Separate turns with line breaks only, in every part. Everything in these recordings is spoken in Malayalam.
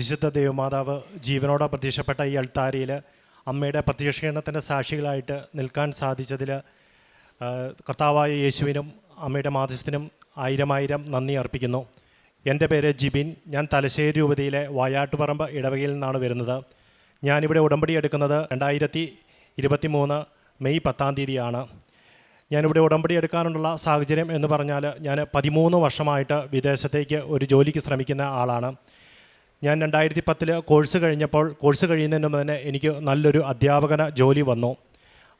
പരിശുദ്ധ ദൈവമാതാവ് ജീവനോടെ പ്രത്യക്ഷപ്പെട്ട ഈ അൾത്താരിയിൽ അമ്മയുടെ പ്രത്യക്ഷീകരണത്തിന്റെ സാക്ഷികളായിട്ട് നിൽക്കാൻ സാധിച്ചതിൽ കർത്താവായ യേശുവിനും അമ്മയുടെ ആയിരം ആയിരം നന്ദി അർപ്പിക്കുന്നു. എന്റെ പേര് ജിബിൻ. ഞാൻ തലശ്ശേരി രൂപതയിലെ വായാട്ടുപറമ്പ് ഇടവകയിൽ നിന്നാണ് വരുന്നത്. ഞാനിവിടെ ഉടമ്പടി എടുക്കുന്നത് രണ്ടായിരത്തി ഇരുപത്തി മൂന്ന് മെയ് പത്താം തീയതിയാണ്. ഞാനിവിടെ ഉടമ്പടി എടുക്കാനുള്ള സാഹചര്യം എന്ന് പറഞ്ഞാൽ ഞാൻ പതിമൂന്ന് വർഷമായിട്ട് വിദേശത്തേക്ക് ഒരു ജോലിക്ക് ശ്രമിക്കുന്ന ആളാണ്. ഞാൻ രണ്ടായിരത്തി പത്തിൽ കോഴ്സ് കഴിഞ്ഞപ്പോൾ കോഴ്സ് കഴിയുന്നതിന് മുമ്പ് തന്നെ എനിക്ക് നല്ലൊരു അധ്യാപകന ജോലി വന്നു.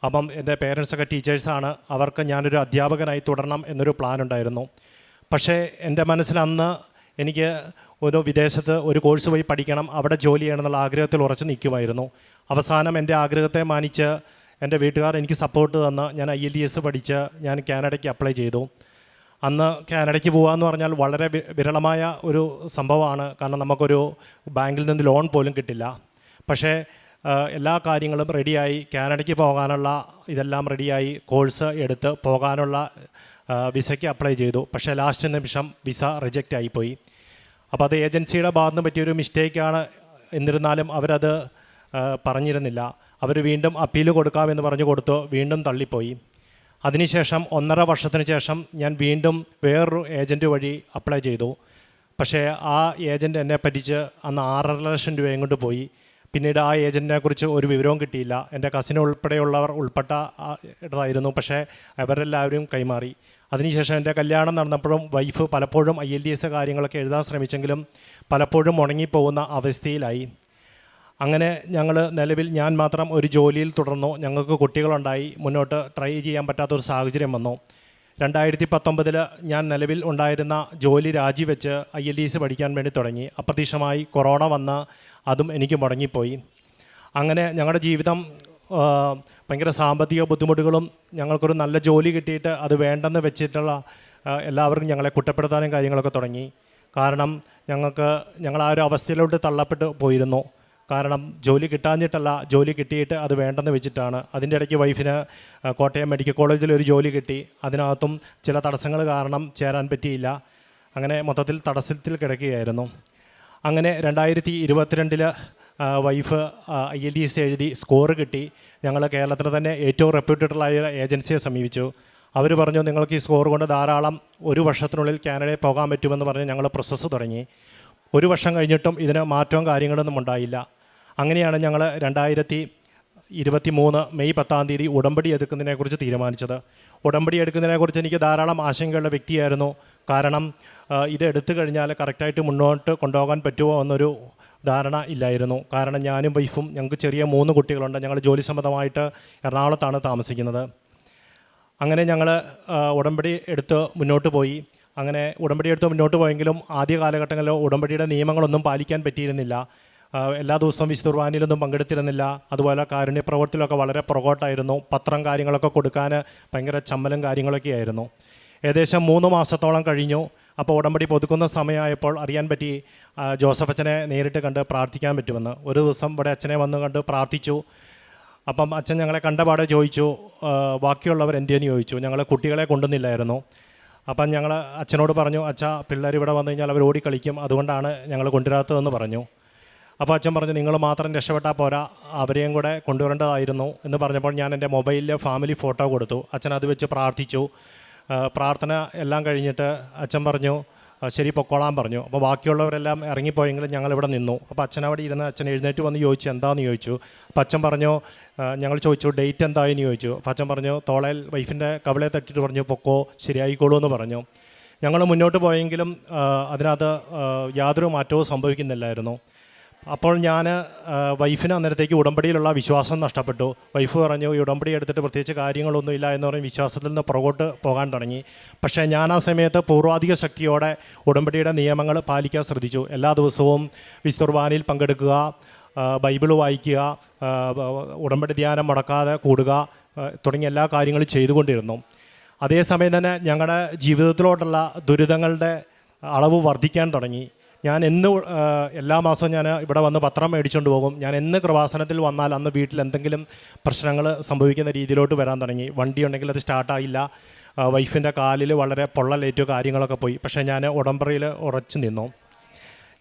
അപ്പം എന്റെ പേരൻസൊക്കെ ടീച്ചേഴ്സാണ് അവർക്ക് ഞാനൊരു അധ്യാപകനായി തുടരണം എന്നൊരു പ്ലാൻ ഉണ്ടായിരുന്നു. പക്ഷേ എന്റെ മനസ്സിൽ അന്ന് എനിക്ക് ഒരു വിദേശത്ത് ഒരു കോഴ്സ് പോയി പഠിക്കണം അവിടെ ജോലി ചെയ്യണമെന്നുള്ള ആഗ്രഹത്തിൽ ഉറച്ചു നിൽക്കുമായിരുന്നു. അവസാനം എന്റെ ആഗ്രഹത്തെ മാനിച്ച് എന്റെ വീട്ടുകാർ എനിക്ക് സപ്പോർട്ട് തന്ന് ഞാൻ ഐ എൽ ഡി എസ് പഠിച്ച് ഞാൻ കാനഡയ്ക്ക് അപ്ലൈ ചെയ്തു. അന്ന് കാനഡയ്ക്ക് പോകാമെന്ന് പറഞ്ഞാൽ വളരെ വിരളമായ ഒരു സംഭവമാണ്. കാരണം നമുക്കൊരു ബാങ്കിൽ നിന്ന് ലോൺ പോലും കിട്ടില്ല. പക്ഷേ എല്ലാ കാര്യങ്ങളും റെഡിയായി. കാനഡയ്ക്ക് പോകാനുള്ള ഇതെല്ലാം റെഡിയായി. കോഴ്സ് എടുത്ത് പോകാനുള്ള വിസയ്ക്ക് അപ്ലൈ ചെയ്തു. പക്ഷേ ലാസ്റ്റ് നിമിഷം വിസ റിജക്റ്റ് ആയിപ്പോയി. അപ്പോൾ അത് ഏജൻസിയുടെ ഭാഗത്ത് നിന്ന് പറ്റിയൊരു മിസ്റ്റേക്കാണ്. എന്നിരുന്നാലും അവരത് പറഞ്ഞിരുന്നില്ല. അവർ വീണ്ടും അപ്പീൽ കൊടുക്കാമെന്ന് പറഞ്ഞു കൊടുത്തു. വീണ്ടും തള്ളിപ്പോയി. അതിനുശേഷം ഒന്നര വർഷത്തിന് ശേഷം ഞാൻ വീണ്ടും വേറൊരു ഏജന്റ് വഴി അപ്ലൈ ചെയ്തു. പക്ഷേ ആ ഏജന്റ് എന്നെ പറ്റിച്ച് അന്ന് ആറര ലക്ഷം രൂപയും കൊണ്ട് പോയി. പിന്നീട് ആ ഏജന്റിനെ കുറിച്ച് ഒരു വിവരവും കിട്ടിയില്ല. എന്റെ കസിൻ ഉൾപ്പെടെയുള്ളവർ ഉൾപ്പെട്ട ഇടതായിരുന്നു പക്ഷേ അവരെല്ലാവരും കൈമാറി. അതിനുശേഷം എന്റെ കല്യാണം നടന്നപ്പോഴും വൈഫ് പലപ്പോഴും ഐ എൽ ഡി എസ് കാര്യങ്ങളൊക്കെ എഴുതാൻ ശ്രമിച്ചെങ്കിലും പലപ്പോഴും ഉണങ്ങിപ്പോകുന്ന അവസ്ഥയിലായി. അങ്ങനെ ഞങ്ങൾ നിലവിൽ ഞാൻ മാത്രം ഒരു ജോലിയിൽ തുടർന്നു. ഞങ്ങൾക്ക് കുട്ടികളുണ്ടായി. മുന്നോട്ട് ട്രൈ ചെയ്യാൻ പറ്റാത്തൊരു സാഹചര്യം വന്നു. രണ്ടായിരത്തി പത്തൊമ്പതിൽ ഞാൻ നിലവിൽ ഉണ്ടായിരുന്ന ജോലി രാജിവെച്ച് ഐ എൽ ഡി സി പഠിക്കാൻ വേണ്ടി തുടങ്ങി. അപ്രതീക്ഷമായി കൊറോണ വന്ന് അതും എനിക്ക് മുടങ്ങിപ്പോയി. അങ്ങനെ ഞങ്ങളുടെ ജീവിതം ഭയങ്കര സാമ്പത്തിക ബുദ്ധിമുട്ടുകളും ഞങ്ങൾക്കൊരു നല്ല ജോലി കിട്ടിയിട്ട് അത് വേണ്ടെന്ന് വെച്ചിട്ടുള്ള എല്ലാവർക്കും ഞങ്ങളെ കുറ്റപ്പെടുത്താനും കാര്യങ്ങളൊക്കെ തുടങ്ങി. കാരണം ഞങ്ങൾക്ക് ഞങ്ങൾ ആ ഒരു അവസ്ഥയിലോട്ട് തള്ളപ്പെട്ട് പോയിരുന്നു. കാരണം ജോലി കിട്ടാഞ്ഞിട്ടല്ല ജോലി കിട്ടിയിട്ട് അത് വേണ്ടെന്ന് വെച്ചിട്ടാണ്. അതിന്റെ ഇടയ്ക്ക് വൈഫിന് കോട്ടയം മെഡിക്കൽ കോളേജിൽ ഒരു ജോലി കിട്ടി. അതിനകത്തും ചില തടസ്സങ്ങൾ കാരണം ചേരാൻ പറ്റിയില്ല. അങ്ങനെ മൊത്തത്തിൽ തടസ്സത്തിൽ കിടക്കുകയായിരുന്നു. അങ്ങനെ രണ്ടായിരത്തി ഇരുപത്തിരണ്ടിൽ wife I L D S എഴുതി സ്കോർ കിട്ടി. ഞങ്ങൾ കേരളത്തിൽ തന്നെ ഏറ്റവും റെപ്യൂട്ടഡായ ഏജൻസിയെ സമീപിച്ചു. അവർ പറഞ്ഞു നിങ്ങൾക്ക് ഈ സ്കോർ കൊണ്ട് ധാരാളം ഒരു വർഷത്തിനുള്ളിൽ കാനഡയിൽ പോകാൻ പറ്റുമെന്ന് പറഞ്ഞ് ഞങ്ങൾ പ്രോസസ്സ് തുടങ്ങി. ഒരു വർഷം കഴിഞ്ഞിട്ടും ഇതിന് മാറ്റവും കാര്യങ്ങളൊന്നും ഉണ്ടായില്ല. അങ്ങനെയാണ് ഞങ്ങൾ രണ്ടായിരത്തി ഇരുപത്തി മൂന്ന് മെയ് പത്താം തീയതി ഉടമ്പടി എടുക്കുന്നതിനെക്കുറിച്ച് തീരുമാനിച്ചത്. ഉടമ്പടി എടുക്കുന്നതിനെക്കുറിച്ച് എനിക്ക് ധാരാളം ആശങ്കയുള്ള വ്യക്തിയായിരുന്നു. കാരണം ഇത് എടുത്തു കഴിഞ്ഞാൽ കറക്റ്റായിട്ട് മുന്നോട്ട് കൊണ്ടുപോകാൻ പറ്റുമോ എന്നൊരു ധാരണ ഇല്ലായിരുന്നു. കാരണം ഞാനും വൈഫും ഞങ്ങൾക്ക് ചെറിയ മൂന്ന് കുട്ടികളുണ്ട്. ഞങ്ങൾ ജോലി സംബന്ധമായിട്ട് എറണാകുളത്താണ് താമസിക്കുന്നത്. അങ്ങനെ ഞങ്ങൾ ഉടമ്പടി എടുത്ത് മുന്നോട്ട് പോയി. അങ്ങനെ ഉടമ്പടി എടുത്ത് മുന്നോട്ട് പോയെങ്കിലും ആദ്യ കാലഘട്ടങ്ങളിൽ ഉടമ്പടിയുടെ നിയമങ്ങളൊന്നും പാലിക്കാൻ പറ്റിയിരുന്നില്ല. എല്ലാ ദിവസവും വിശുദ്ധ കുർബാനയിലൊന്നും പങ്കെടുത്തിരുന്നില്ല. അതുപോലെ കാരുണ്യ പ്രവർത്തിലൊക്കെ വളരെ പുറകോട്ടായിരുന്നു. പത്രം കാര്യങ്ങളൊക്കെ കൊടുക്കാൻ ഭയങ്കര ചമ്മലും കാര്യങ്ങളൊക്കെ ആയിരുന്നു. ഏകദേശം മൂന്ന് മാസത്തോളം കഴിഞ്ഞു. അപ്പോൾ ഉടമ്പടി പുതുക്കുന്ന സമയമായപ്പോൾ അറിയാൻ പറ്റി ജോസഫ് അച്ഛനെ നേരിട്ട് കണ്ട് പ്രാർത്ഥിക്കാൻ പറ്റുമെന്ന്. ഒരു ദിവസം ഇവിടെ അച്ഛനെ വന്ന് കണ്ട് പ്രാർത്ഥിച്ചു. അപ്പം അച്ഛൻ ഞങ്ങളെ കണ്ടപാടെ ചോദിച്ചു ബാക്കിയുള്ളവർ എന്തിയെന്ന് ചോദിച്ചു. ഞങ്ങൾ കുട്ടികളെ കൊണ്ടുവന്നില്ലായിരുന്നു. അപ്പം ഞങ്ങൾ അച്ഛനോട് പറഞ്ഞു അച്ഛാ പിള്ളേർ ഇവിടെ വന്നു കഴിഞ്ഞാൽ അവർ ഓടിക്കളിക്കും അതുകൊണ്ടാണ് ഞങ്ങൾ കൊണ്ടുവരാത്തതെന്ന് പറഞ്ഞു. അപ്പോൾ അച്ഛൻ പറഞ്ഞു നിങ്ങൾ മാത്രം രക്ഷപ്പെട്ടാൽ പോരാ. അവരെയും കൂടെ കൊണ്ടുവരേണ്ടതായിരുന്നു. എന്ന് പറഞ്ഞപ്പോൾ ഞാൻ എന്റെ മൊബൈലിൽ ഫാമിലി ഫോട്ടോ കൊടുത്തു. അച്ഛൻ അത് വെച്ച് പ്രാർത്ഥിച്ചു. പ്രാർത്ഥന എല്ലാം കഴിഞ്ഞിട്ട് അച്ഛൻ പറഞ്ഞു ശരി പൊക്കോളാൻ പറഞ്ഞു. അപ്പോൾ ബാക്കിയുള്ളവരെല്ലാം ഇറങ്ങിപ്പോയെങ്കിലും ഞങ്ങൾ ഇവിടെ നിന്നു. അപ്പോൾ അച്ഛൻ അവിടെ ഇരുന്ന് അച്ഛൻ എഴുന്നേറ്റ് വന്ന് ചോദിച്ചു എന്താണെന്ന് ചോദിച്ചു. അപ്പോൾ അച്ഛൻ പറഞ്ഞു ഞങ്ങൾ ചോദിച്ചു ഡേറ്റ് എന്തായെന്ന് ചോദിച്ചു. അപ്പോൾ അച്ഛൻ പറഞ്ഞു തോളയിൽ വൈഫിന്റെ കവളെ തട്ടിയിട്ട് പറഞ്ഞു പൊക്കോ ശരിയായിക്കോളൂ എന്ന് പറഞ്ഞു. ഞങ്ങൾ മുന്നോട്ട് പോയെങ്കിലും അതിനകത്ത് യാതൊരു മാറ്റവും സംഭവിക്കുന്നില്ലായിരുന്നു. അപ്പോൾ ഞാൻ വൈഫിന് അന്നേരത്തേക്ക് ഉടമ്പടിയിലുള്ള വിശ്വാസം നഷ്ടപ്പെട്ടു. വൈഫ് പറഞ്ഞു ഈ ഉടമ്പടി എടുത്തിട്ട് പ്രത്യേകിച്ച് കാര്യങ്ങളൊന്നുമില്ല എന്ന് പറഞ്ഞ് വിശ്വാസത്തിൽ നിന്ന് പുറകോട്ട് പോകാൻ തുടങ്ങി. പക്ഷേ ഞാൻ ആ സമയത്ത് പൂർവാധിക ശക്തിയോടെ ഉടമ്പടിയുടെ നിയമങ്ങൾ പാലിക്കാൻ ശ്രദ്ധിച്ചു. എല്ലാ ദിവസവും വിസ്തുർബാനിൽ പങ്കെടുക്കുക ബൈബിൾ വായിക്കുക ഉടമ്പടി ധ്യാനം മുടക്കാതെ കൂടുക തുടങ്ങിയ എല്ലാ കാര്യങ്ങളും ചെയ്തുകൊണ്ടിരുന്നു. അതേസമയം തന്നെ ഞങ്ങളുടെ ജീവിതത്തിലോട്ടുള്ള ദുരിതങ്ങളുടെ അളവ് വർദ്ധിക്കാൻ തുടങ്ങി. ഞാൻ എന്ന് എല്ലാ മാസവും ഞാൻ ഇവിടെ വന്ന് പത്രം മേടിച്ചുകൊണ്ട് പോകും. ഞാൻ എന്ന് കൃപാസനത്തിൽ വന്നാൽ അന്ന് വീട്ടിൽ എന്തെങ്കിലും പ്രശ്നങ്ങൾ സംഭവിക്കുന്ന രീതിയിലോട്ട് വരാൻ തുടങ്ങി. വണ്ടി ഉണ്ടെങ്കിൽ അത് സ്റ്റാർട്ടായില്ല വൈഫിന്റെ കാലിൽ വളരെ പൊള്ളലേറ്റു കാര്യങ്ങളൊക്കെ പോയി. പക്ഷേ ഞാൻ ഉടമ്പറയിൽ ഉറച്ചു നിന്നു.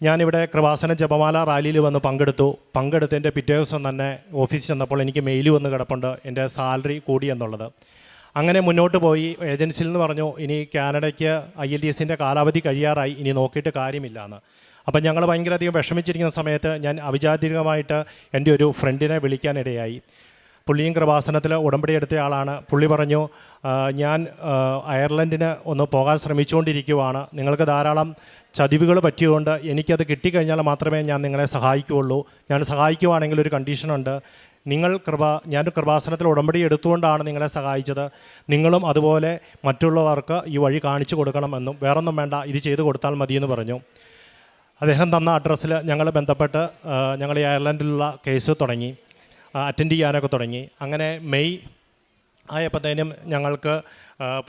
ഞാനിവിടെ കൃപാസന ജപമാല റാലിയിൽ വന്ന് പങ്കെടുത്തു. പങ്കെടുത്തതിന്റെ പിറ്റേ ദിവസം തന്നെ ഓഫീസിൽ ചെന്നപ്പോൾ എനിക്ക് മെയിൽ വന്ന് കിടപ്പുണ്ട്. എന്റെ സാലറി കൂടി എന്നുള്ളത്. അങ്ങനെ മുന്നോട്ട് പോയി. ഏജൻസിയിൽ നിന്ന് പറഞ്ഞു ഇനി കാനഡയ്ക്ക് ഐ എൽ ഡി എസിന്റെ കാലാവധി കഴിയാറായി. ഇനി നോക്കിയിട്ട് കാര്യമില്ല എന്ന് അപ്പം ഞങ്ങൾ ഭയങ്കരധികം വിഷമിച്ചിരിക്കുന്ന സമയത്ത് ഞാൻ അവിചാരികമായിട്ട് എന്റെ ഒരു ഫ്രണ്ടിനെ വിളിക്കാനിടയായി പുള്ളിയും കൃപാസനത്തിൽ ഉടമ്പടി എടുത്ത ആളാണ്. പുള്ളി പറഞ്ഞു ഞാൻ അയർലൻഡിന് ഒന്ന് പോകാൻ ശ്രമിച്ചുകൊണ്ടിരിക്കുവാണ്. നിങ്ങൾക്ക് ധാരാളം ചതിവുകൾ പറ്റിയതുകൊണ്ട് എനിക്കത് കിട്ടിക്കഴിഞ്ഞാൽ മാത്രമേ ഞാൻ നിങ്ങളെ സഹായിക്കുകയുള്ളൂ. ഞാൻ സഹായിക്കുവാണെങ്കിൽ ഒരു കണ്ടീഷനുണ്ട് നിങ്ങൾ കൃപ ഞാൻ കൃപാസനത്തിൽ ഉടമ്പടി എടുത്തുകൊണ്ടാണ് നിങ്ങളെ സഹായിച്ചത്. നിങ്ങളും അതുപോലെ മറ്റുള്ളവർക്ക് ഈ വഴി കാണിച്ചു കൊടുക്കണമെന്നും വേറൊന്നും വേണ്ട ഇത് ചെയ്തു കൊടുത്താൽ മതിയെന്ന് പറഞ്ഞു. അദ്ദേഹം തന്ന അഡ്രസ്സിൽ ഞങ്ങൾ ബന്ധപ്പെട്ട് ഞങ്ങൾ ഈ അയർലൻഡിലുള്ള കേസ് തുടങ്ങി. അറ്റൻഡ് ചെയ്യാനൊക്കെ തുടങ്ങി. അങ്ങനെ മെയ് ആയപ്പോഴത്തേനും ഞങ്ങൾക്ക്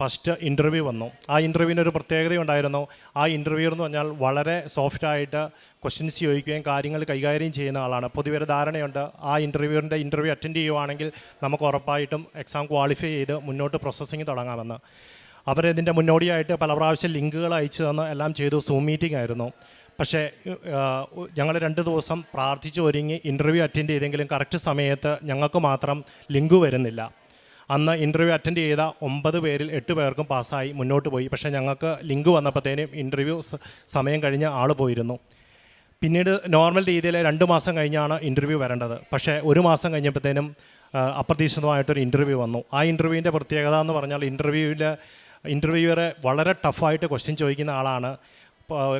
ഫസ്റ്റ് ഇന്റർവ്യൂ വന്നു. ആ ഇന്റർവ്യൂവിന് ഒരു പ്രത്യേകതയുണ്ടായിരുന്നു ആ ഇന്റർവ്യൂ എന്ന് പറഞ്ഞാൽ വളരെ സോഫ്റ്റായിട്ട് ക്വസ്റ്റ്യൻസ് ചോദിക്കുകയും കാര്യങ്ങൾ കൈകാര്യം ചെയ്യുന്ന ആളാണ്. പൊതുവെ ഒരു ധാരണയുണ്ട്. ആ ഇന്റർവ്യൂവിന്റെ ഇന്റർവ്യൂ അറ്റൻഡ് ചെയ്യുവാണെങ്കിൽ നമുക്ക് ഉറപ്പായിട്ടും എക്സാം ക്വാളിഫൈ ചെയ്ത് മുന്നോട്ട് പ്രോസസ്സിങ് തുടങ്ങാമെന്ന്. അവരിതിന്റെ മുന്നോടിയായിട്ട് പല പ്രാവശ്യം ലിങ്കുകൾ അയച്ചു തന്ന് എല്ലാം ചെയ്തു. സൂം മീറ്റിംഗ് ആയിരുന്നു. പക്ഷേ ഞങ്ങൾ രണ്ട് ദിവസം പ്രാർത്ഥിച്ച് ഒരുങ്ങി ഇന്റർവ്യൂ അറ്റൻഡ് ചെയ്തെങ്കിലും കറക്റ്റ് സമയത്ത് ഞങ്ങൾക്ക് മാത്രം ലിങ്ക് വരുന്നില്ല. അന്ന് ഇന്റർവ്യൂ അറ്റൻഡ് ചെയ്ത ഒമ്പത് പേരിൽ എട്ട് പേർക്കും പാസ്സായി മുന്നോട്ട് പോയി. പക്ഷേ ഞങ്ങൾക്ക് ലിങ്ക് വന്നപ്പോഴത്തേനും ഇന്റർവ്യൂ സമയം കഴിഞ്ഞ് ആൾ പോയിരുന്നു. പിന്നീട് നോർമൽ രീതിയിൽ രണ്ട് മാസം കഴിഞ്ഞാണ് ഇന്റർവ്യൂ വരേണ്ടത്. പക്ഷേ ഒരു മാസം കഴിഞ്ഞപ്പോഴത്തേനും അപ്രതീക്ഷിതമായിട്ടൊരു ഇന്റർവ്യൂ വന്നു. ആ ഇന്റർവ്യൂവിന്റെ പ്രത്യേകത എന്ന് പറഞ്ഞാൽ ഇന്റർവ്യൂവിൽ ഇന്റർവ്യൂവറെ വളരെ ടഫായിട്ട് ക്വസ്റ്റ്യൻ ചോദിക്കുന്ന ആളാണ്.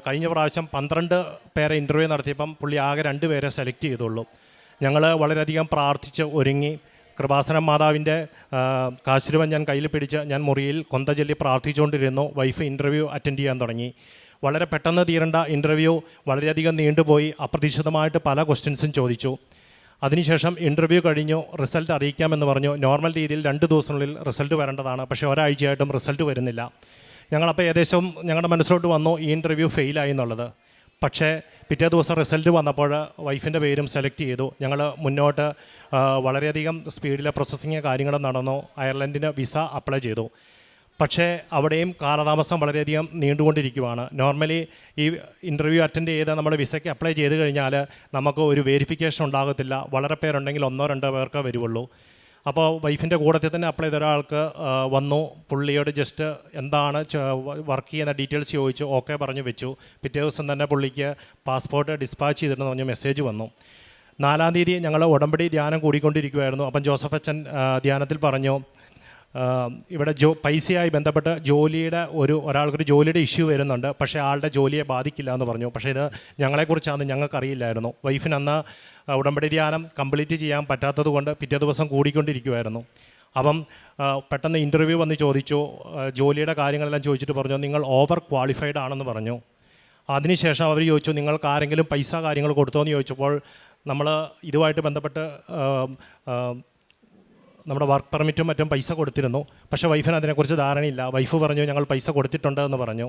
കഴിഞ്ഞ പ്രാവശ്യം പന്ത്രണ്ട് പേരെ ഇന്റർവ്യൂ നടത്തിയപ്പം പുള്ളി ആകെ രണ്ട് പേരെ സെലക്ട് ചെയ്തുള്ളൂ. ഞങ്ങൾ വളരെയധികം പ്രാർത്ഥിച്ച് ഒരുങ്ങി. കൃപാസനം മാതാവിന്റെ കാശുരുവൻ ഞാൻ കയ്യിൽ പിടിച്ച് ഞാൻ മുറിയിൽ കൊന്തചൊല്ലി പ്രാർത്ഥിച്ചുകൊണ്ടിരുന്നു. വൈഫ് ഇന്റർവ്യൂ അറ്റൻഡ് ചെയ്യാൻ തുടങ്ങി. വളരെ പെട്ടെന്ന് തീരേണ്ട ഇന്റർവ്യൂ വളരെയധികം നീണ്ടുപോയി. അപ്രതീക്ഷിതമായിട്ട് പല ക്വസ്റ്റ്യൻസും ചോദിച്ചു. അതിനുശേഷം ഇന്റർവ്യൂ കഴിഞ്ഞു. റിസൾട്ട് അറിയിക്കാമെന്ന് പറഞ്ഞു. നോർമൽ രീതിയിൽ രണ്ട് ദിവസത്തിനുള്ളിൽ റിസൾട്ട് വരേണ്ടതാണ്. പക്ഷേ ഒരാഴ്ചയായിട്ടും റിസൾട്ട് വരുന്നില്ല. ഞങ്ങളപ്പോൾ ഏകദേശം ഞങ്ങളുടെ മനസ്സിലോട്ട് വന്നു ഈ ഇന്റർവ്യൂ ഫെയിലായി എന്നുള്ളത്. പക്ഷേ പിറ്റേ ദിവസം റിസൾട്ട് വന്നപ്പോൾ വൈഫിന്റെ പേരും സെലക്ട് ചെയ്തു. ഞങ്ങൾ മുന്നോട്ട് വളരെയധികം സ്പീഡിലെ പ്രോസസ്സിങ് കാര്യങ്ങൾ നടന്നു. അയർലൻഡിന് വിസ അപ്ലൈ ചെയ്തു. പക്ഷേ അവിടെയും കാലതാമസം വളരെയധികം നീണ്ടുകൊണ്ടിരിക്കുവാണ്. നോർമലി ഈ ഇന്റർവ്യൂ അറ്റൻഡ് ചെയ്ത് നമ്മൾ വിസയ്ക്ക് അപ്ലൈ ചെയ്ത് കഴിഞ്ഞാൽ നമുക്ക് ഒരു വെരിഫിക്കേഷൻ ഉണ്ടാകത്തില്ല. വളരെ പേരുണ്ടെങ്കിൽ ഒന്നോ രണ്ടോ പേർക്ക് വരുവുള്ളൂ. അപ്പോൾ വൈഫിന്റെ കൂടത്തിൽ തന്നെ അപ്ലൈ ചെയ്ത ഒരാൾക്ക് വന്നു. പുള്ളിയോട് ജസ്റ്റ് എന്താണ് വർക്ക് ചെയ്യുന്ന ഡീറ്റെയിൽസ് ചോദിച്ചു. ഓക്കെ പറഞ്ഞു വെച്ചു. പിറ്റേ ദിവസം തന്നെ പുള്ളിക്ക് പാസ്പോർട്ട് ഡിസ്പാച്ച് ചെയ്തിട്ടെന്ന് പറഞ്ഞ മെസ്സേജ് വന്നു. നാലാം തീയതി ഞങ്ങൾ ഉടമ്പടി ധ്യാനം കൂടിക്കൊണ്ടിരിക്കുമായിരുന്നു അപ്പം ജോസഫ് അച്ഛൻ ധ്യാനത്തിൽ പറഞ്ഞു ഇവിടെ ജോ പൈസയായി ബന്ധപ്പെട്ട് ജോലിയുടെ ഒരു ഒരാൾക്കൊരു ജോലിയുടെ ഇഷ്യൂ വരുന്നുണ്ട്. പക്ഷേ ആളുടെ ജോലിയെ ബാധിക്കില്ല എന്ന് പറഞ്ഞു. പക്ഷേ ഇത് ഞങ്ങളെക്കുറിച്ചാണ് ഞങ്ങൾക്കറിയില്ലായിരുന്നു. വൈഫിന് അന്ന് ഉടമ്പടി ധ്യാനം കംപ്ലീറ്റ് ചെയ്യാൻ പറ്റാത്തത് കൊണ്ട് പിറ്റേ ദിവസം കൂടിക്കൊണ്ടിരിക്കുമായിരുന്നു അപ്പം പെട്ടെന്ന് ഇന്റർവ്യൂ വന്ന് ചോദിച്ചു. ജോലിയുടെ കാര്യങ്ങളെല്ലാം ചോദിച്ചിട്ട് പറഞ്ഞു നിങ്ങൾ ഓവർ ക്വാളിഫൈഡ് ആണെന്ന് പറഞ്ഞു. അതിനുശേഷം അവർ ചോദിച്ചു നിങ്ങൾക്ക് ആരെങ്കിലും പൈസ കാര്യങ്ങൾ കൊടുത്തോ എന്ന് ചോദിച്ചപ്പോൾ നമ്മൾ ഇതുമായിട്ട് ബന്ധപ്പെട്ട് നമ്മുടെ വർക്ക് പെർമിറ്റും മറ്റും പൈസ കൊടുത്തിരുന്നു. പക്ഷേ വൈഫിന് അതിനെക്കുറിച്ച് ധാരണയില്ല. വൈഫ് പറഞ്ഞു ഞങ്ങൾ പൈസ കൊടുത്തിട്ടുണ്ട് എന്ന് പറഞ്ഞു.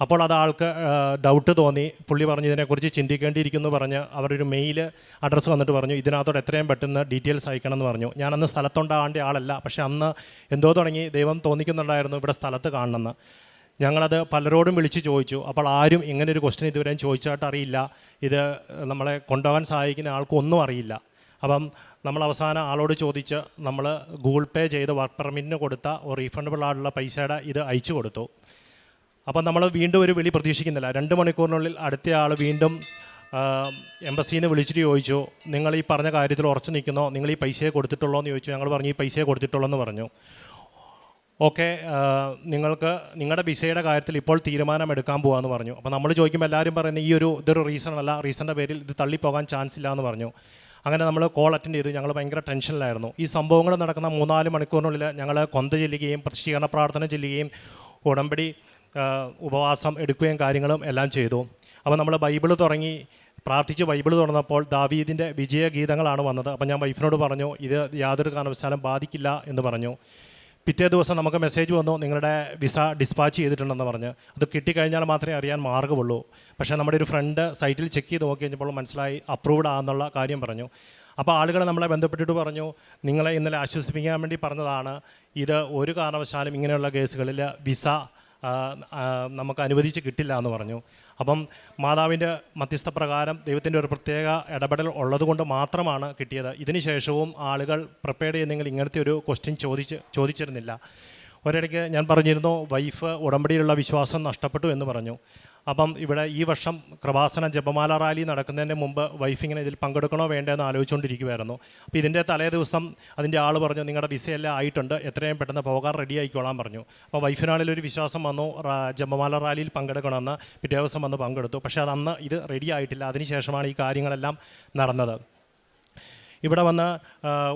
അപ്പോൾ അത് ആൾക്ക് ഡൗട്ട് തോന്നി. പുള്ളി പറഞ്ഞു ഇതിനെക്കുറിച്ച് ചിന്തിക്കേണ്ടിയിരിക്കുന്നു പറഞ്ഞ് അവരൊരു മെയിൽ അഡ്രസ്സ് വന്നിട്ട് പറഞ്ഞു ഇതിനകത്തോട് എത്രയും പെട്ടെന്ന് ഡീറ്റെയിൽസ് അയക്കണം എന്ന് പറഞ്ഞു. ഞാൻ അന്ന് സ്ഥലത്തുണ്ടാകേണ്ട ആളല്ല. പക്ഷേ അന്ന് എന്തോ തുടങ്ങി. ദൈവം തോന്നിക്കുന്നുണ്ടായിരുന്നു ഇവിടെ സ്ഥലത്ത് കാണണമെന്ന്. ഞങ്ങളത് പലരോടും വിളിച്ച് ചോദിച്ചു. അപ്പോൾ ആരും ഇങ്ങനെ ഒരു ക്വസ്റ്റ്യൻ ഇതുവരെയും ചോദിച്ചായിട്ട് അറിയില്ല. ഇത് നമ്മളെ കൊണ്ടുപോകാൻ സഹായിക്കുന്ന ആൾക്കൊന്നും അറിയില്ല. അപ്പം നമ്മൾ അവസാനം ആളോട് ചോദിച്ച് നമ്മൾ ഗൂഗിൾ പേ ചെയ്ത് വർക്ക് പെർമിറ്റിന് കൊടുത്ത ഒരു റീഫണ്ടബിൾ ആയിട്ടുള്ള പൈസയുടെ ഇത് അയച്ചു കൊടുത്തു. അപ്പം നമ്മൾ വീണ്ടും ഒരു വിളി പ്രതീക്ഷിക്കുന്നില്ല. രണ്ട് മണിക്കൂറിനുള്ളിൽ അടുത്ത ആൾ വീണ്ടും എംബസിയിൽ നിന്ന് വിളിച്ചിട്ട് ചോദിച്ചു നിങ്ങൾ ഈ പറഞ്ഞ കാര്യത്തിൽ ഉറച്ചു നിൽക്കുന്നോ? നിങ്ങൾ ഈ പൈസയെ കൊടുത്തിട്ടുള്ളോ? എന്ന് ചോദിച്ചു. ഞങ്ങൾ പറഞ്ഞു ഈ പൈസയെ കൊടുത്തിട്ടുള്ളൂ എന്ന് പറഞ്ഞു. ഓക്കെ നിങ്ങൾക്ക് നിങ്ങളുടെ വിസയുടെ കാര്യത്തിൽ ഇപ്പോൾ തീരുമാനമെടുക്കാൻ പോകാമെന്ന് പറഞ്ഞു. അപ്പോൾ നമ്മൾ ചോദിക്കുമ്പോൾ എല്ലാവരും പറയുന്നത് ഈ ഒരു ഇതൊരു റീസൺ അല്ല. റീസണിന്റെ പേരിൽ ഇത് തള്ളിപ്പോകാൻ ചാൻസ് ഇല്ല എന്ന് പറഞ്ഞു. അങ്ങനെ നമ്മൾ കോൾ അറ്റൻഡ് ചെയ്തു. ഞങ്ങൾ ഭയങ്കര ടെൻഷനിലായിരുന്നു. ഈ സംഭവങ്ങൾ നടക്കുന്ന മൂന്നാൽ മണിക്കൂറിനുള്ളിൽ ഞങ്ങൾ കൊന്ത ചെല്ലുകയും പ്രശീകരണ പ്രാർത്ഥന ചെല്ലുകയും ഉടമ്പടി ഉപവാസം എടുക്കുകയും കാര്യങ്ങളും എല്ലാം ചെയ്തു. അപ്പോൾ നമ്മൾ ബൈബിൾ തുടങ്ങി പ്രാർത്ഥിച്ച് ബൈബിൾ തുറന്നപ്പോൾ ദാവീദിന്റെ വിജയഗീതങ്ങളാണ് വന്നത്. അപ്പോൾ ഞാൻ വൈഫിനോട് പറഞ്ഞു ഇത് യാതൊരു കാരണവശാലും ബാധിക്കില്ല എന്ന് പറഞ്ഞു. പിറ്റേ ദിവസം നമുക്ക് മെസ്സേജ് വന്നു നിങ്ങളുടെ വിസ ഡിസ്പാച്ച് ചെയ്തിട്ടുണ്ടെന്ന് പറഞ്ഞ്. അത് കിട്ടിക്കഴിഞ്ഞാൽ മാത്രമേ അറിയാൻ മാർഗമുള്ളൂ. പക്ഷേ നമ്മുടെ ഒരു ഫ്രണ്ട് സൈറ്റിൽ ചെക്ക് ചെയ്ത് നോക്കി കഴിഞ്ഞപ്പോൾ മനസ്സിലായി അപ്രൂവ്ഡ് ആണെന്നുള്ള കാര്യം പറഞ്ഞു. അപ്പോൾ ആളുകൾ നമ്മളെ ബന്ധപ്പെട്ടിട്ട് പറഞ്ഞു നിങ്ങളെ ഇന്നലെ ആശ്വസിപ്പിക്കാൻ വേണ്ടി പറഞ്ഞതാണ്. ഇത് ഒരു കാരണവശാലും ഇങ്ങനെയുള്ള കേസുകളിൽ വിസ നമുക്ക് അനുവദിച്ച് കിട്ടില്ല എന്ന് പറഞ്ഞു. അപ്പം മാതാവിന്റെ മധ്യസ്ഥ പ്രകാരം ദൈവത്തിന്റെ ഒരു പ്രത്യേക ഇടപെടൽ ഉള്ളതുകൊണ്ട് മാത്രമാണ് കിട്ടിയത്. ഇതിനുശേഷവും ആളുകൾ പ്രിപ്പയർ ചെയ്യുന്നെങ്കിൽ ഇങ്ങനത്തെ ഒരു ക്വസ്റ്റ്യൻ ചോദിച്ച് ചോദിച്ചിരുന്നില്ല. ഒരിടയ്ക്ക് ഞാൻ പറഞ്ഞിരുന്നു വൈഫ് ഉടമ്പടിയിലുള്ള വിശ്വാസം നഷ്ടപ്പെട്ടു എന്ന് പറഞ്ഞു. അപ്പം ഇവിടെ ഈ വർഷം കൃപാസന ജപമാല റാലി നടക്കുന്നതിന് മുമ്പ് വൈഫ് ഇങ്ങനെ ഇതിൽ പങ്കെടുക്കണോ വേണ്ടോ എന്ന് ആലോചിച്ചുകൊണ്ടിരിക്കുമായിരുന്നു അപ്പോൾ ഇതിന്റെ തലേ ദിവസം അതിന്റെ ആൾ പറഞ്ഞു നിങ്ങളുടെ വിസയെല്ലാം ആയിട്ടുണ്ട് എത്രയും പെട്ടെന്ന് പോകാൻ റെഡി ആയിക്കോളാൻ പറഞ്ഞു. അപ്പോൾ വൈഫിനാണെങ്കിൽ ഒരു വിശ്വാസം വന്നു ജപമാല റാലിയിൽ പങ്കെടുക്കണമെന്ന് പിറ്റേ ദിവസം വന്ന് പങ്കെടുത്തു. പക്ഷേ അത് അന്ന് ഇത് റെഡി ആയിട്ടില്ല. അതിനുശേഷമാണ് ഈ കാര്യങ്ങളെല്ലാം നടന്നത്. ഇവിടെ വന്ന്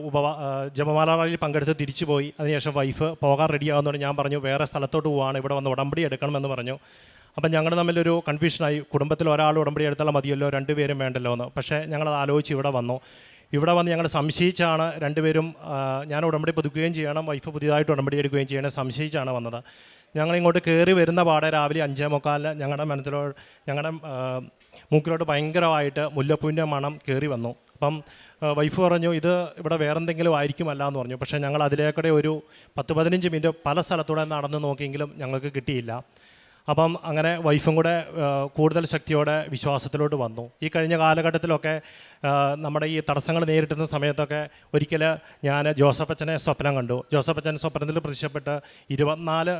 ഉപവ ജപമാല പങ്കെടുത്ത് തിരിച്ചു പോയി അതിനുശേഷം വൈഫ് പോകാൻ റെഡിയാകുന്നതുകൊണ്ട് ഞാൻ പറഞ്ഞു വേറെ സ്ഥലത്തോട്ട് പോവാണ് ഇവിടെ വന്ന് ഉടമ്പടി എടുക്കണമെന്ന് പറഞ്ഞു. അപ്പം ഞങ്ങൾ തമ്മിലൊരു കൺഫ്യൂഷനായി കുടുംബത്തിൽ ഒരാൾ ഉടമ്പടി എടുത്താൽ മതിയല്ലോ രണ്ടുപേരും വേണ്ടല്ലോ എന്ന്. പക്ഷേ ഞങ്ങളത് ആലോചിച്ച് ഇവിടെ വന്നു. ഇവിടെ വന്ന് ഞങ്ങൾ സംശയിച്ചാണ് രണ്ടുപേരും ഞാൻ ഉടമ്പടി പുതുക്കുകയും ചെയ്യണം വൈഫ് പുതിയതായിട്ട് ഉടമ്പടി എടുക്കുകയും ചെയ്യണം സംശയിച്ചാണ് വന്നത്. ഞങ്ങൾ ഇങ്ങോട്ട് കയറി വരുന്ന പാടെ രാവിലെ അഞ്ചേ മുക്കാലിന് ഞങ്ങളുടെ മനസ്സിലോ ഞങ്ങളുടെ മൂക്കിലോട്ട് ഭയങ്കരമായിട്ട് മുല്ലപ്പൂവിന്റെ മണം കയറി വന്നു. അപ്പം വൈഫ് പറഞ്ഞു ഇത് ഇവിടെ വേറെന്തെങ്കിലും ആയിരിക്കുമല്ല എന്ന് പറഞ്ഞു. പക്ഷേ ഞങ്ങൾ അതിലേക്കൂടെ ഒരു പത്ത് പതിനഞ്ച് മിനിറ്റ് പല സ്ഥലത്തൂടെ നടന്ന് നോക്കിയെങ്കിലും ഞങ്ങൾക്ക് കിട്ടിയില്ല. അപ്പം അങ്ങനെ വൈഫും കൂടെ കൂടുതൽ ശക്തിയോടെ വിശ്വാസത്തിലോട്ട് വന്നു. ഈ കഴിഞ്ഞ കാലഘട്ടത്തിലൊക്കെ നമ്മുടെ ഈ തടസ്സങ്ങൾ നേരിട്ടുന്ന സമയത്തൊക്കെ ഒരിക്കൽ ഞാൻ ജോസഫ് അച്ഛനെ സ്വപ്നം കണ്ടു. ജോസഫ് അച്ഛൻ സ്വപ്നത്തിൽ പ്രത്യക്ഷപ്പെട്ട് ഇരുപത്തിനാല്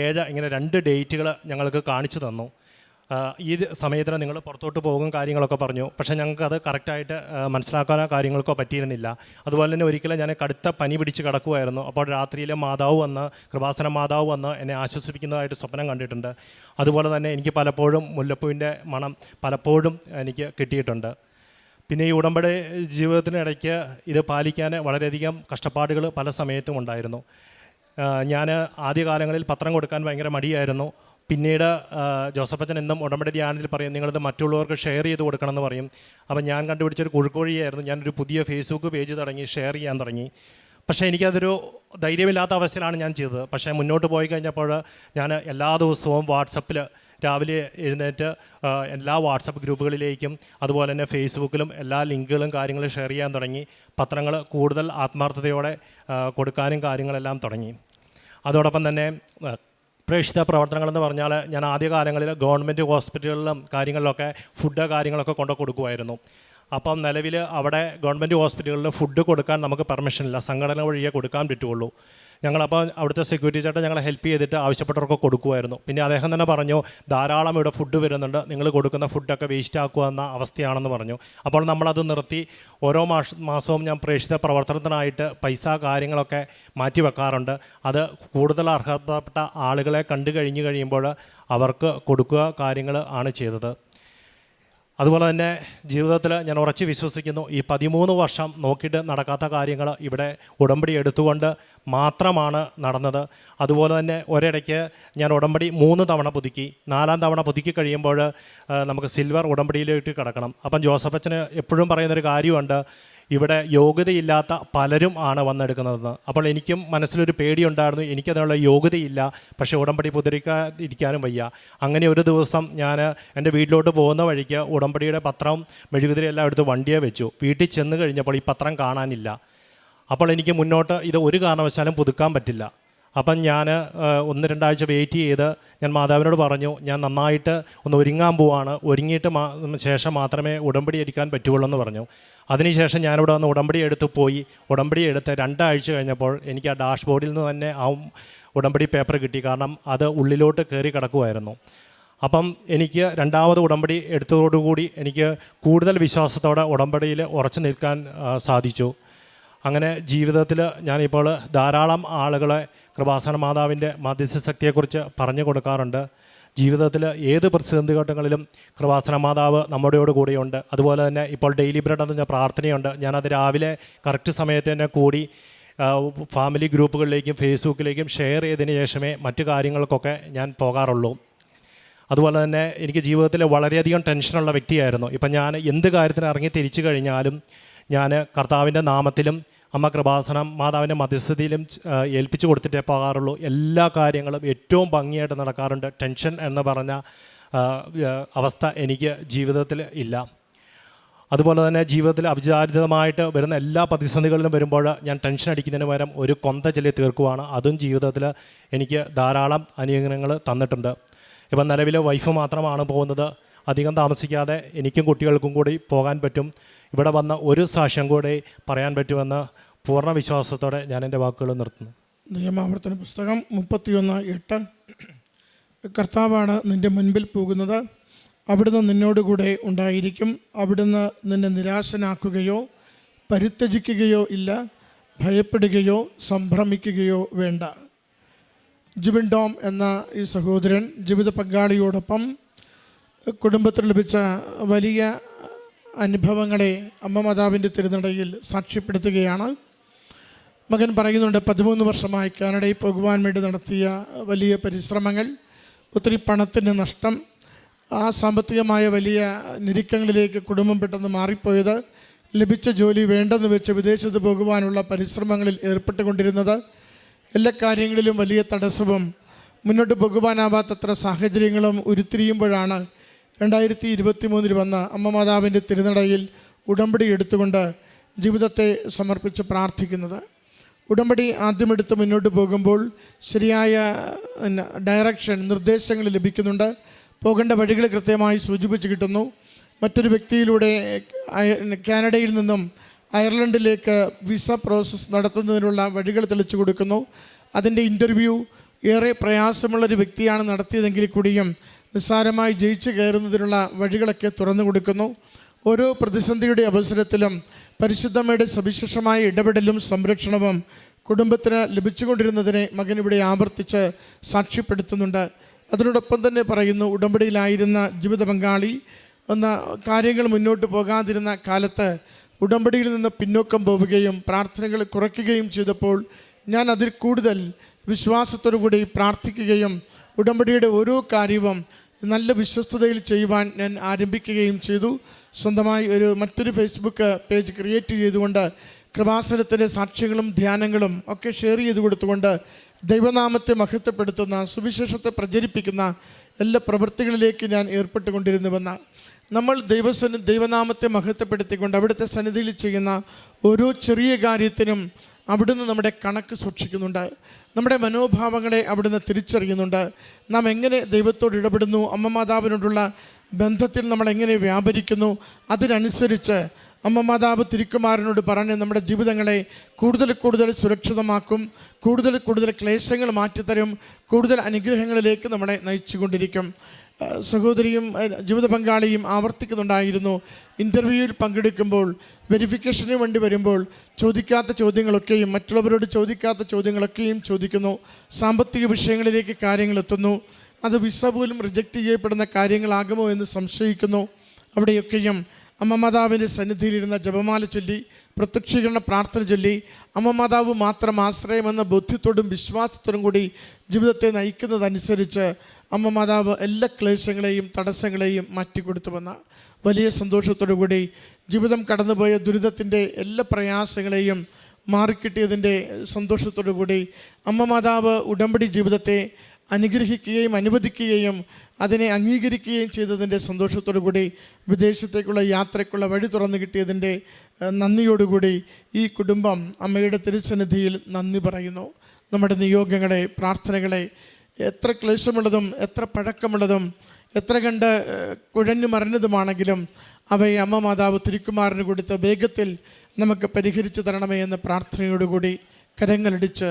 ഏഴ് ഇങ്ങനെ രണ്ട് ഡേറ്റുകൾ ഞങ്ങൾക്ക് കാണിച്ചു തന്നു. ഈ സമയത്തിന് നിങ്ങൾ പുറത്തോട്ട് പോകും കാര്യങ്ങളൊക്കെ പറഞ്ഞു. പക്ഷേ ഞങ്ങൾക്ക് അത് കറക്റ്റായിട്ട് മനസ്സിലാക്കാനോ കാര്യങ്ങൾക്കോ പറ്റിയിരുന്നില്ല. അതുപോലെ തന്നെ ഒരിക്കലും ഞാൻ കടുത്ത പനി പിടിച്ച് കിടക്കുമായിരുന്നു അപ്പോൾ രാത്രിയിലെ മാതാവ് വന്ന് കൃപാസന മാതാവ് വന്ന് എന്നെ ആശ്വസിപ്പിക്കുന്നതായിട്ട് സ്വപ്നം കണ്ടിട്ടുണ്ട്. അതുപോലെ തന്നെ എനിക്ക് പലപ്പോഴും മുല്ലപ്പൂവിന്റെ മണം പലപ്പോഴും എനിക്ക് കിട്ടിയിട്ടുണ്ട്. പിന്നെ ഈ ഉടമ്പടി ജീവിതത്തിനിടയ്ക്ക് ഇത് പാലിക്കാൻ വളരെയധികം കഷ്ടപ്പാടുകൾ പല സമയത്തും ഉണ്ടായിരുന്നു. ഞാൻ ആദ്യകാലങ്ങളിൽ പത്രം കൊടുക്കാൻ ഭയങ്കര മടിയായിരുന്നു. പിന്നീട് ജോസഫ് ജോസഫച്ചൻ എന്നും ഉടമ്പടി ധ്യാനത്തിൽ പറയും നിങ്ങളത് മറ്റുള്ളവർക്ക് ഷെയർ ചെയ്ത് കൊടുക്കണം എന്ന് പറയും. അപ്പം ഞാൻ കണ്ടുപിടിച്ചൊരു കുഴുക്കോഴിയായിരുന്നു ഞാനൊരു പുതിയ ഫേസ്ബുക്ക് പേജ് തുടങ്ങി ഷെയർ ചെയ്യാൻ തുടങ്ങി. പക്ഷേ എനിക്കതൊരു ധൈര്യമില്ലാത്ത അവസ്ഥയിലാണ് ഞാൻ ചെയ്തത്. പക്ഷേ മുന്നോട്ട് പോയി കഴിഞ്ഞപ്പോൾ ഞാൻ എല്ലാ ദിവസവും വാട്സപ്പിൽ രാവിലെ എഴുന്നേറ്റ് എല്ലാ വാട്സപ്പ് ഗ്രൂപ്പുകളിലേക്കും അതുപോലെ തന്നെ ഫേസ്ബുക്കിലും എല്ലാ ലിങ്കുകളും കാര്യങ്ങളും ഷെയർ ചെയ്യാൻ തുടങ്ങി. പത്രങ്ങൾ കൂടുതൽ ആത്മാർത്ഥതയോടെ കൊടുക്കാനും കാര്യങ്ങളെല്ലാം തുടങ്ങി. അതോടൊപ്പം തന്നെ പ്രേക്ഷിത പ്രവർത്തനങ്ങളെന്ന് പറഞ്ഞാൽ ഞാൻ ആദ്യ കാലങ്ങളിൽ ഗവൺമെന്റ് ഹോസ്പിറ്റലുകളിലും കാര്യങ്ങളിലൊക്കെ ഫുഡ് കാര്യങ്ങളൊക്കെ കൊണ്ടു കൊടുക്കുമായിരുന്നു അപ്പം നിലവിൽ അവിടെ ഗവൺമെന്റ് ഹോസ്പിറ്റലുകളിൽ ഫുഡ് കൊടുക്കാൻ നമുക്ക് പെർമിഷൻ ഇല്ല സംഘടന വഴിയേ കൊടുക്കാൻ പറ്റുള്ളൂ. ഞങ്ങളപ്പോൾ അവിടുത്തെ സെക്യൂരിറ്റി ചേട്ടൻ ഞങ്ങളെ ഹെൽപ്പ് ചെയ്തിട്ട് ആവശ്യപ്പെട്ടവർക്ക് കൊടുക്കുമായിരുന്നു പിന്നെ അദ്ദേഹം തന്നെ പറഞ്ഞു ധാരാളം ഇവിടെ ഫുഡ് വരുന്നുണ്ട്. നിങ്ങൾ കൊടുക്കുന്ന ഫുഡൊക്കെ വേസ്റ്റ് ആക്കുക എന്ന അവസ്ഥയാണെന്ന് പറഞ്ഞു. അപ്പോൾ നമ്മളത് നിർത്തി. ഓരോ മാസ മാസവും ഞാൻ പ്രേക്ഷിത പ്രവർത്തനത്തിനായിട്ട് പൈസ കാര്യങ്ങളൊക്കെ മാറ്റി വെക്കാറുണ്ട്. അത് കൂടുതൽ അർഹതപ്പെട്ട ആളുകളെ കണ്ടു കഴിഞ്ഞു കഴിയുമ്പോൾ അവർക്ക് കൊടുക്കുക കാര്യങ്ങൾ ആണ് ചെയ്തത്. അതുപോലെ തന്നെ ജീവിതത്തിൽ ഞാൻ ഉറച്ചു വിശ്വസിക്കുന്നു ഈ പതിമൂന്ന് വർഷം നോക്കിയിട്ട് നടക്കാത്ത കാര്യങ്ങൾ ഇവിടെ ഉടമ്പടി എടുത്തുകൊണ്ട് മാത്രമാണ് നടന്നത്. അതുപോലെ തന്നെ ഒരിടയ്ക്ക് ഞാൻ ഉടമ്പടി മൂന്ന് തവണ പുതുക്കി നാലാം തവണ പുതുക്കി കഴിയുമ്പോൾ നമുക്ക് സിൽവർ ഉടമ്പടിയിലേക്ക് കിടക്കണം. അപ്പം ജോസഫച്ചന് എപ്പോഴും പറയുന്നൊരു കാര്യമുണ്ട് ഇവിടെ യോഗ്യതയില്ലാത്ത പലരും ആണ് വന്നെടുക്കുന്നതെന്ന്. അപ്പോൾ എനിക്കും മനസ്സിലൊരു പേടിയുണ്ടായിരുന്നു. എനിക്കതിനുള്ള യോഗ്യതയില്ല. പക്ഷേ ഉടമ്പടി പുതിരിക്കാൻ ഇരിക്കാനും വയ്യ. അങ്ങനെ ഒരു ദിവസം ഞാൻ എന്റെ വീട്ടിലോട്ട് പോകുന്ന വഴിക്ക് ഉടമ്പടിയുടെ പത്രം മെഴുകുതിരിയെല്ലാം എടുത്ത് വണ്ടിയെ വെച്ചു. വീട്ടിൽ ചെന്ന് കഴിഞ്ഞപ്പോൾ ഈ പത്രം കാണാനില്ല. അപ്പോൾ എനിക്ക് മുന്നോട്ട് ഇത് ഒരു കാരണവശാലും പുതുക്കാൻ പറ്റില്ല. അപ്പം ഞാൻ ഒന്ന് രണ്ടാഴ്ച വെയിറ്റ് ചെയ്ത് ഞാൻ മാതാവിനോട് പറഞ്ഞു ഞാൻ നന്നായിട്ട് ഒന്ന് ഒരുങ്ങാൻ പോവാണ്. ഒരുങ്ങിയിട്ട് ശേഷം മാത്രമേ ഉടമ്പടി എടുക്കാൻ പറ്റുള്ളൂ എന്ന് പറഞ്ഞു. അതിനുശേഷം ഞാനിവിടെ വന്ന് ഉടമ്പടി എടുത്ത് പോയി. ഉടമ്പടി എടുത്ത് രണ്ടാഴ്ച കഴിഞ്ഞപ്പോൾ എനിക്ക് ആ ഡാഷ്ബോർഡിൽ നിന്ന് തന്നെ ആ ഉടമ്പടി പേപ്പർ കിട്ടി. കാരണം അത് ഉള്ളിലോട്ട് കയറി കിടക്കുമായിരുന്നു അപ്പം എനിക്ക് രണ്ടാമത് ഉടമ്പടി എടുത്തതോടുകൂടി എനിക്ക് കൂടുതൽ വിശ്വാസത്തോടെ ഉടമ്പടിയിൽ ഉറച്ചു നിൽക്കാൻ സാധിച്ചു. അങ്ങനെ ജീവിതത്തിൽ ഞാനിപ്പോൾ ധാരാളം ആളുകളെ കൃപാസന മാതാവിന്റെ മധ്യസ്ഥ ശക്തിയെക്കുറിച്ച് പറഞ്ഞു കൊടുക്കാറുണ്ട്. ജീവിതത്തിൽ ഏത് പ്രതിസന്ധി ഘട്ടങ്ങളിലും കൃപാസന മാതാവ് നമ്മുടെയോട് കൂടെയുണ്ട്. അതുപോലെ തന്നെ ഇപ്പോൾ ഡെയിലി ബ്രെഡ് എന്ന പ്രാർത്ഥനയുണ്ട്. ഞാനത് രാവിലെ കറക്റ്റ് സമയത്ത് തന്നെ കൂടി ഫാമിലി ഗ്രൂപ്പുകളിലേക്കും ഫേസ്ബുക്കിലേക്കും ഷെയർ ചെയ്തതിന് ശേഷമേ മറ്റു കാര്യങ്ങൾക്കൊക്കെ ഞാൻ പോകാറുള്ളൂ. അതുപോലെ തന്നെ എനിക്ക് ജീവിതത്തിൽ വളരെയധികം ടെൻഷനുള്ള വ്യക്തിയായിരുന്നു. ഇപ്പം ഞാൻ എന്ത് കാര്യത്തിന് ഇറങ്ങി തിരിച്ചു കഴിഞ്ഞാലും ഞാൻ കർത്താവിന്റെ നാമത്തിലും അമ്മ കൃപാസനം മാതാവിന്റെ മധ്യസ്ഥതയിലും ഏൽപ്പിച്ചു കൊടുത്തിട്ടേ പോകാറുള്ളൂ. എല്ലാ കാര്യങ്ങളും ഏറ്റവും ഭംഗിയായിട്ട് നടക്കാറുണ്ട്. ടെൻഷൻ എന്ന് പറഞ്ഞ അവസ്ഥ എനിക്ക് ജീവിതത്തിൽ ഇല്ല. അതുപോലെ തന്നെ ജീവിതത്തിൽ അവിചാരിതമായിട്ട് വരുന്ന എല്ലാ പ്രതിസന്ധികളിലും വരുമ്പോൾ ഞാൻ ടെൻഷൻ അടിക്കുന്നതിന് പകരം ഒരു കൊന്ത ചൊല്ലി തീർക്കുവാണ്. അതും ജീവിതത്തിൽ എനിക്ക് ധാരാളം അനുഗ്രഹങ്ങൾ തന്നിട്ടുണ്ട്. ഇപ്പം നിലവിൽ വൈഫ് മാത്രമാണ് പോകുന്നത്. അധികം താമസിക്കാതെ എനിക്കും കുട്ടികൾക്കും കൂടി പോകാൻ പറ്റും. ഇവിടെ വന്ന ഒരു സാക്ഷ്യം കൂടി പറയാൻ പറ്റുമെന്ന് പൂർണ വിശ്വാസത്തോടെ ഞാൻ എന്റെ വാക്കുകൾ നിർത്തുന്നു.
നിയമാവർത്തന പുസ്തകം മുപ്പത്തിയൊന്ന് എട്ട്. കർത്താവാണ് നിന്റെ മുൻപിൽ പോകുന്നത്. അവിടുന്ന് നിന്നോടുകൂടെ ഉണ്ടായിരിക്കും. അവിടുന്ന് നിന്നെ നിരാശനാക്കുകയോ പരിത്യജിക്കുകയോ ഇല്ല. ഭയപ്പെടുകയോ സംഭ്രമിക്കുകയോ വേണ്ട. ജിബിൻ ഡോം എന്ന ഈ സഹോദരൻ ജീവിത പങ്കാളിയോടൊപ്പം കുടുംബത്തിൽ ലഭിച്ച വലിയ അനുഭവങ്ങളെ അമ്മ മാതാവിന്റെ തിരുനടയിൽ സാക്ഷ്യപ്പെടുത്തുകയാണ്. മകൻ പറയുന്നുണ്ട് പതിമൂന്ന് വർഷമായി കാനഡയിൽ പോകുവാൻ വേണ്ടി നടത്തിയ വലിയ പരിശ്രമങ്ങൾ ഒത്തിരി പണത്തിന് നഷ്ടം ആ സാമ്പത്തികമായ വലിയ ഞെരുക്കങ്ങളിലേക്ക് കുടുംബം പെട്ടെന്ന് മാറിപ്പോയത് ലഭിച്ച ജോലി വേണ്ടെന്ന് വെച്ച് വിദേശത്ത് പോകുവാനുള്ള പരിശ്രമങ്ങളിൽ ഏർപ്പെട്ടുകൊണ്ടിരുന്നത് എല്ലാ കാര്യങ്ങളിലും വലിയ തടസ്സവും മുന്നോട്ട് പോകുവാനാവാത്തത്ര സാഹചര്യങ്ങളും ഉരുത്തിരിയുമ്പോഴാണ് രണ്ടായിരത്തി ഇരുപത്തി മൂന്നിൽ വന്ന അമ്മ മാതാവിന്റെ തിരുനടയിൽ ഉടമ്പടി എടുത്തുകൊണ്ട് ജീവിതത്തെ സമർപ്പിച്ച് പ്രാർത്ഥിക്കുന്നത്. ഉടമ്പടി ആദ്യമെടുത്ത് മുന്നോട്ട് പോകുമ്പോൾ ശരിയായ ഡയറക്ഷൻ നിർദ്ദേശങ്ങൾ ലഭിക്കുന്നുണ്ട്. പോകേണ്ട വഴികൾ കൃത്യമായി സൂചിപ്പിച്ച് കിട്ടുന്നു. മറ്റൊരു വ്യക്തിയിലൂടെ കാനഡയിൽ നിന്നും അയർലൻഡിലേക്ക് വിസ പ്രോസസ്സ് നടത്തുന്നതിനുള്ള വഴികൾ തെളിച്ചു കൊടുക്കുന്നു. അതിന്റെ ഇന്റർവ്യൂ ഏറെ പ്രയാസമുള്ളൊരു വ്യക്തിയാണ് നടത്തിയതെങ്കിൽ കൂടിയും നിസ്സാരമായി ജയിച്ചു കയറുന്നതിനുള്ള വഴികളൊക്കെ തുറന്നു കൊടുക്കുന്നു. ഓരോ പ്രതിസന്ധിയുടെ അവസരത്തിലും പരിശുദ്ധമ്മയുടെ സവിശേഷമായ ഇടപെടലും സംരക്ഷണവും കുടുംബത്തിന് ലഭിച്ചുകൊണ്ടിരുന്നതിനെ മകൻ ഇവിടെ ആവർത്തിച്ച് സാക്ഷ്യപ്പെടുത്തുന്നുണ്ട്. അതിനോടൊപ്പം തന്നെ പറയുന്നു ഉടമ്പടിയിലായിരുന്ന ജീവിത പങ്കാളി എന്ന കാര്യങ്ങൾ മുന്നോട്ട് പോകാതിരുന്ന കാലത്ത് ഉടമ്പടിയിൽ നിന്ന് പിന്നോക്കം പോവുകയും പ്രാർത്ഥനകൾ കുറയ്ക്കുകയും ചെയ്തപ്പോൾ ഞാൻ അതിൽ കൂടുതൽ വിശ്വാസത്തോടു കൂടി പ്രാർത്ഥിക്കുകയും ഉടമ്പടിയുടെ ഓരോ കാര്യവും നല്ല വിശ്വസ്തതയിൽ ചെയ്യുവാൻ ഞാൻ ആരംഭിക്കുകയും ചെയ്തു. സ്വന്തമായി ഒരു മറ്റൊരു ഫേസ്ബുക്ക് പേജ് ക്രിയേറ്റ് ചെയ്തുകൊണ്ട് കൃപാസനത്തിന്റെ സാക്ഷ്യങ്ങളും ധ്യാനങ്ങളും ഒക്കെ ഷെയർ ചെയ്ത് കൊടുത്തുകൊണ്ട് ദൈവനാമത്തെ മഹത്വപ്പെടുത്തുന്ന സുവിശേഷത്തെ പ്രചരിപ്പിക്കുന്ന എല്ലാ പ്രവൃത്തികളിലേക്ക് ഞാൻ ഏർപ്പെട്ടുകൊണ്ടിരുന്നുവെന്ന്. നമ്മൾ ദൈവസന ദൈവനാമത്തെ മഹത്വപ്പെടുത്തിക്കൊണ്ട് അവിടുത്തെ സന്നിധിയിൽ ചെയ്യുന്ന ഓരോ ചെറിയ കാര്യത്തിനും അവിടുന്ന് നമ്മുടെ കണക്ക് സൂക്ഷിക്കുന്നുണ്ട്. നമ്മുടെ മനോഭാവങ്ങളെ അവിടുന്ന് തിരിച്ചറിയുന്നുണ്ട്. നാം എങ്ങനെ ദൈവത്തോട് ഇടപെടുന്നു? അമ്മ മാതാവിനോടുള്ള ബന്ധത്തിൽ നമ്മൾ എങ്ങനെ വ്യാപരിക്കുന്നു? അതിനനുസരിച്ച് അമ്മ മാതാവ് തിരുക്കുമാരനോട് പറഞ്ഞ് നമ്മുടെ ജീവിതങ്ങളെ കൂടുതൽ കൂടുതൽ സുരക്ഷിതമാക്കും കൂടുതൽ കൂടുതൽ ക്ലേശങ്ങൾ മാറ്റിത്തരും കൂടുതൽ അനുഗ്രഹങ്ങളിലേക്ക് നമ്മളെ നയിച്ചുകൊണ്ടിരിക്കും. സഹോദരിയും ജീവിത പങ്കാളിയും ആവർത്തിക്കുന്നുണ്ടായിരുന്നു. ഇന്റർവ്യൂവിൽ പങ്കെടുക്കുമ്പോൾ വെരിഫിക്കേഷന് വേണ്ടി വരുമ്പോൾ ചോദിക്കാത്ത ചോദ്യങ്ങളൊക്കെയും മറ്റുള്ളവരോട് ചോദിക്കാത്ത ചോദ്യങ്ങളൊക്കെയും ചോദിക്കുന്നു. സാമ്പത്തിക വിഷയങ്ങളിലേക്ക് കാര്യങ്ങൾ എത്തുന്നു. അത് വിസ പോലും റിജക്റ്റ് ചെയ്യപ്പെടുന്ന കാര്യങ്ങളാകുമോ എന്ന് സംശയിക്കുന്നു. അവിടെയൊക്കെയും അമ്മ മാതാവിന്റെ സന്നിധിയിലിരുന്ന ജപമാല ചൊല്ലി പ്രത്യക്ഷീകരണ പ്രാർത്ഥന ചൊല്ലി അമ്മ മാതാവ് മാത്രം ആശ്രയമെന്ന ബോധ്യത്തോടും വിശ്വാസത്തോടും കൂടി ജീവിതത്തെ നയിക്കുന്നതനുസരിച്ച് അമ്മ മാതാവ് എല്ലാ ക്ലേശങ്ങളെയും തടസ്സങ്ങളെയും മാറ്റിക്കൊടുത്തുവെന്ന വലിയ സന്തോഷത്തോടു കൂടി ജീവിതം കടന്നുപോയ ദുരിതത്തിന്റെ എല്ലാ പ്രയാസങ്ങളെയും മാറിക്കിട്ടിയതിന്റെ സന്തോഷത്തോടു കൂടി അമ്മ മാതാവ് ഉടമ്പടി ജീവിതത്തെ അനുഗ്രഹിക്കുകയും അനുവദിക്കുകയും അതിനെ അംഗീകരിക്കുകയും ചെയ്തതിന്റെ സന്തോഷത്തോടു കൂടി വിദേശത്തേക്കുള്ള യാത്രയ്ക്കുള്ള വഴി തുറന്നു കിട്ടിയതിന്റെ നന്ദിയോടുകൂടി ഈ കുടുംബം അമ്മയുടെ തിരുസന്നിധിയിൽ നന്ദി പറയുന്നു. നമ്മുടെ നിയോഗങ്ങളെ പ്രാർത്ഥനകളെ എത്ര ക്ലേശമുള്ളതും എത്ര പഴക്കമുള്ളതും എത്ര കണ്ട് കുഴഞ്ഞു മറിഞ്ഞതുമാണെങ്കിലും അവയെ അമ്മ മാതാവ് തിരുക്കുമാറിന് കൊടുത്ത വേഗത്തിൽ നമുക്ക് പരിഹരിച്ചു തരണമേ എന്ന പ്രാർത്ഥനയോടുകൂടി കരങ്ങളടിച്ച്